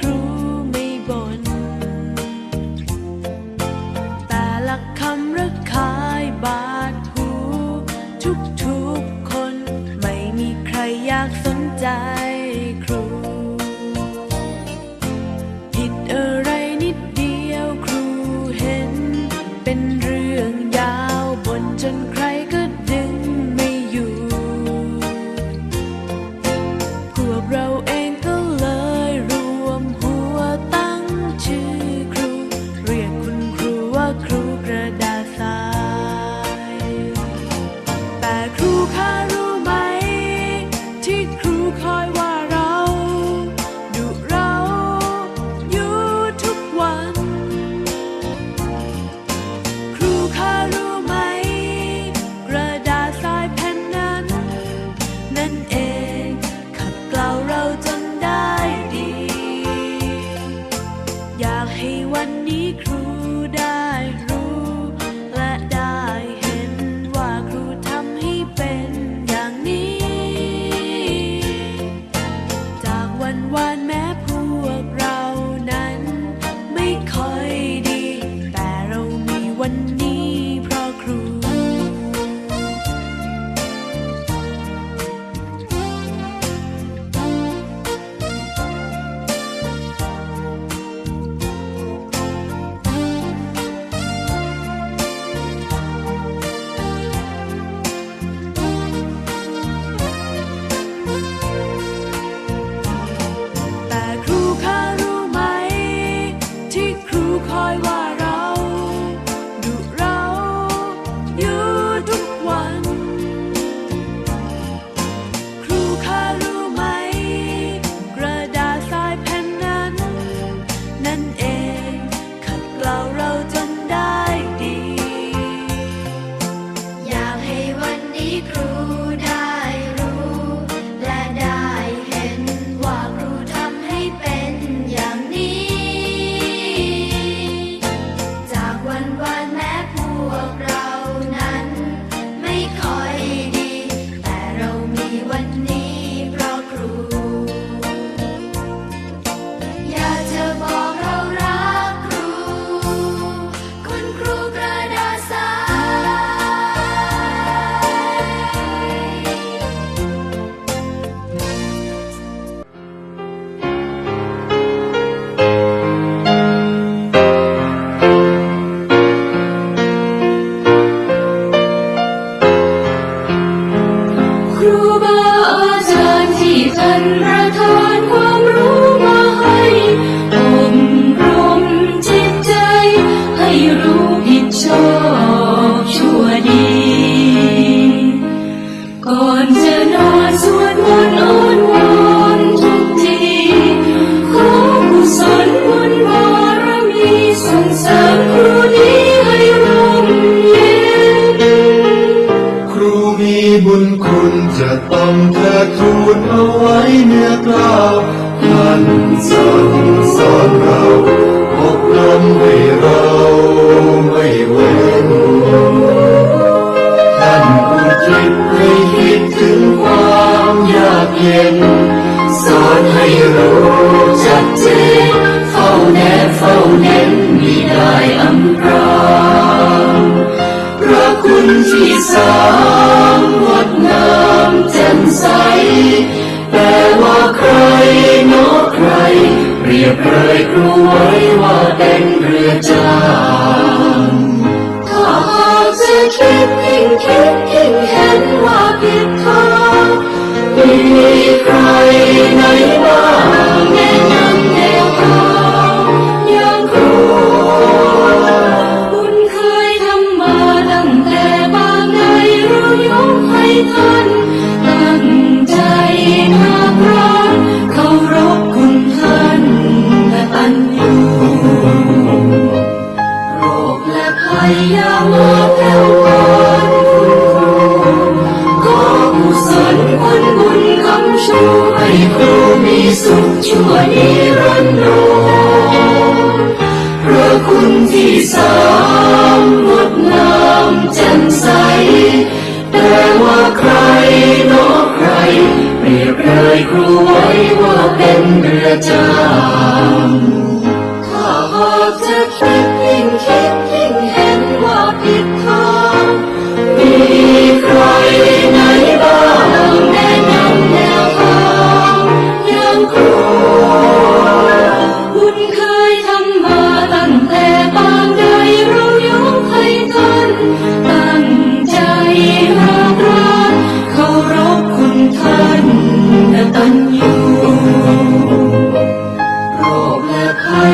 ครู ยบเลยครูไว้ว่าเป็นเรือจ้างถ้าหากจะคิดยิ่งคิดยิ่งเห็นว่าผิดทางไม่มีใครนะ ครูไว้ว่าเป็นเรือจาง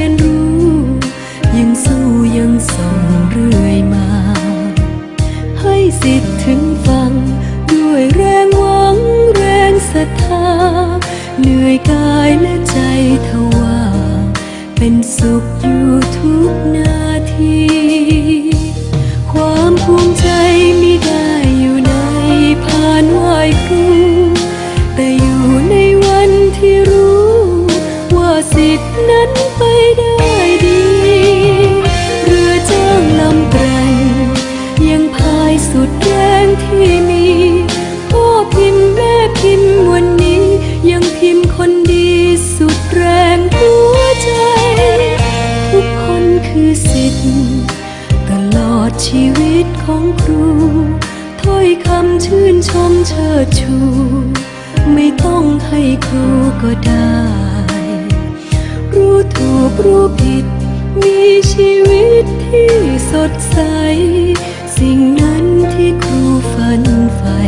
น สิ่งนั้นที่ครูฝันใฝ่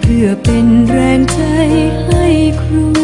เพื่อเป็นแรงใจให้ครู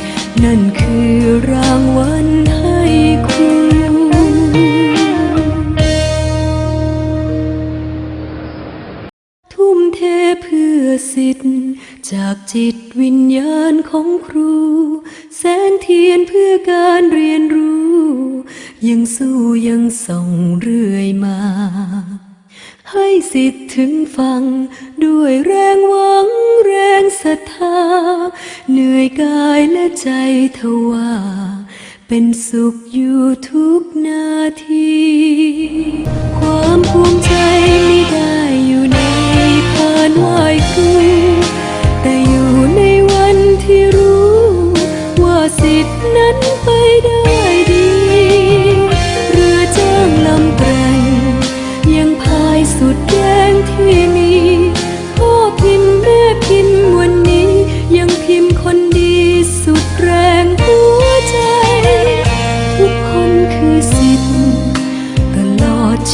นั่นคือรางวัลให้ครูทุ่มเทเพื่อสิทธิ์จากจิตวิญญาณของครู แสงเทียนเพื่อการเรียนรู้ ยังสู้ยังส่องเรื่อยมา ให้สิทธิ์ถึงฟังด้วยแรง และใจทว่า เป็นสุขอยู่ทุกนาที ความภูมิใจไม่ได้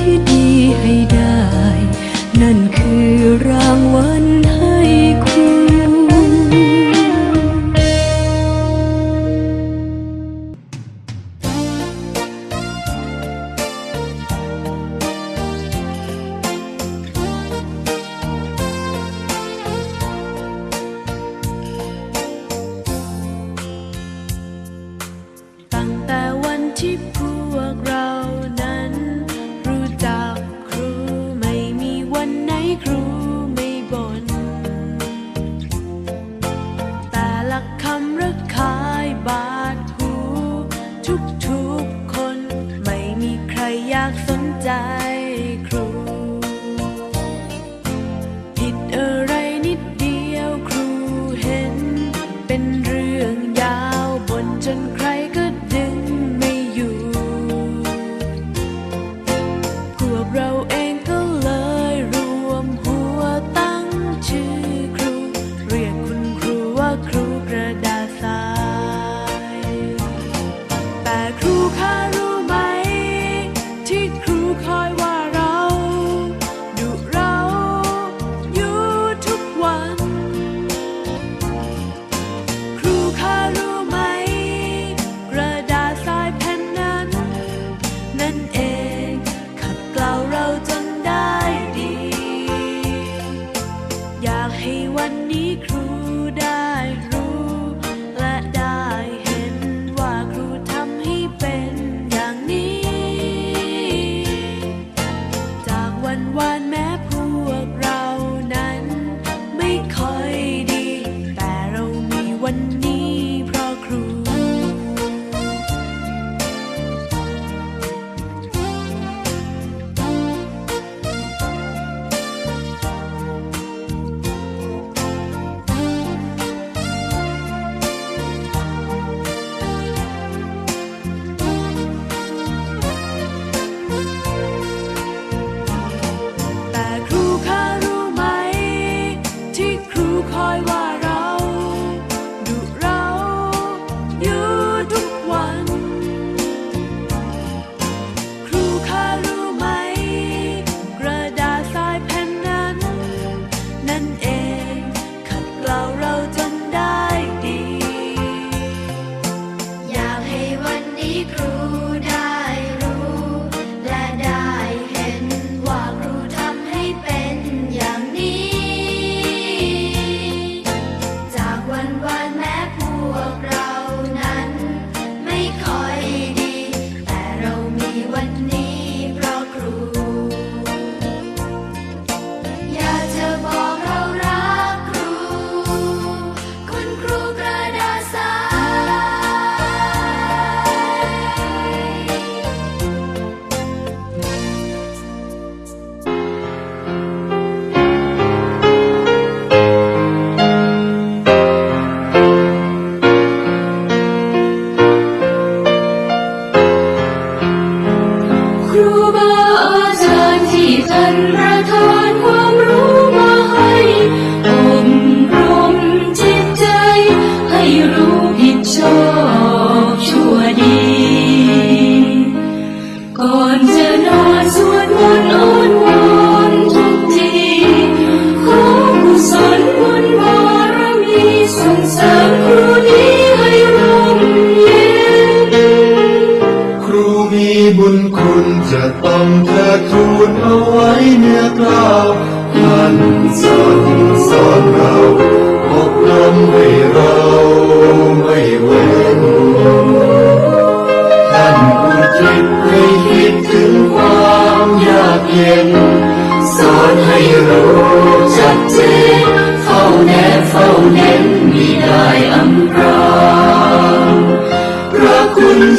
ที่ดีให้ได้ นั่นคือา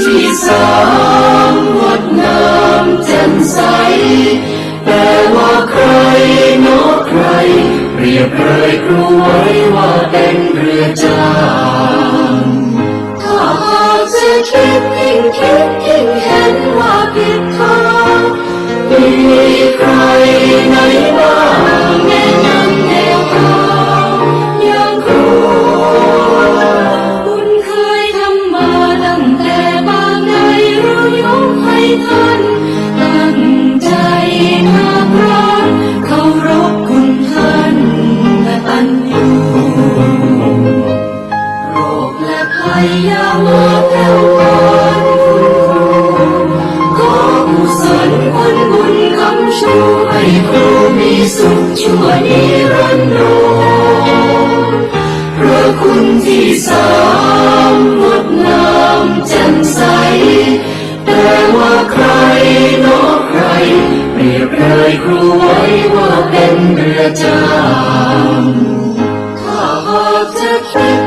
ที่สามงดงามแจ่มใส แต่ว่าใครเนาใคร เรียบเลยครูไว้ว่าเป็นเรือจางถ้าหากจะคิดยิ่งคิดยิ่งเห็นว่าผิดทางมีใครไหนบ้าง คุณที่สามงดงามแจ่มใส แต่ว่าใครนอใครเปรียบเลยครูไว้ว่าเป็นเรือจางถ้าหากจะคิด